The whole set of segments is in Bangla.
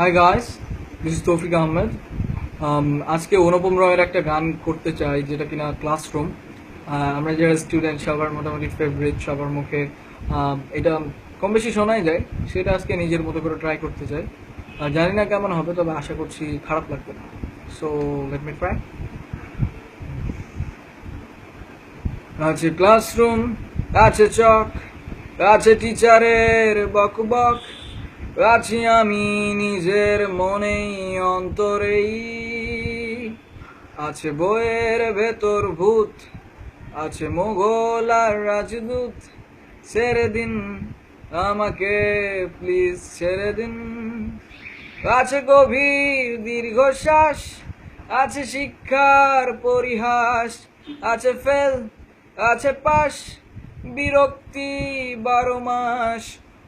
হাই গাইস দিস ইজ তৌফিক আহমেদ আজকে অনুপম রয়ের একটা গান করতে চাই, যেটা কিনা ক্লাসরুম আমরা যারা স্টুডেন্ট সবার মোটামুটি ফেভারিট সবার মুখে এটা কম বেশি শোনাই যায়। সেটা আজকে নিজের মতো করে ট্রাই করতে চাই। জানি না কেমন হবে, তবে আশা করছি খারাপ লাগবে না। সো লেট মি ট্রাই আছে ক্লাসরুম আছে চক, আছে টিচারের বক বক আছি আমি নিজের মনেই অন্তরেই। আছে বইয়ের ভেতর ভূত, আছে মোগল আর রাজদূত। ছেড়ে দিন আমাকে, প্লিজ ছেড়ে দিন। আছে গভীর দীর্ঘশ্বাস, আছে শিক্ষার পরিহাস, আছে ফেল, আছে পাশ, বিরক্তি বারো মাস।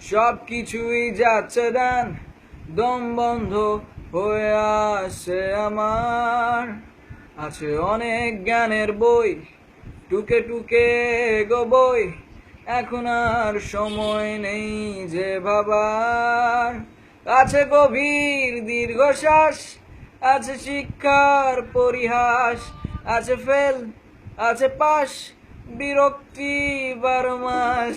সব কিছুই যাচ্ছে ডান দম বন্ধ হয়ে আসে আমার। আছে অনেক জ্ঞানের বই, টুকে টুকে গো বই। এখন আর সময় নেই যে ভাবার। আছে গভীর দীর্ঘশ্বাস, আছে শিক্ষার পরিহাস, আছে ফেল, আছে পাশ, বিরক্তি বারো মাস।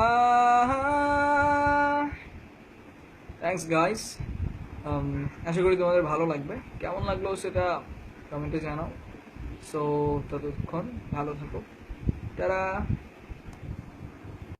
থ্যাংকস গাইস আশা করি তোমাদের ভালো লাগবে। কেমন লাগল সেটা কমেন্টে জানাও। সো ততক্ষণ ভালো থাকো। তারা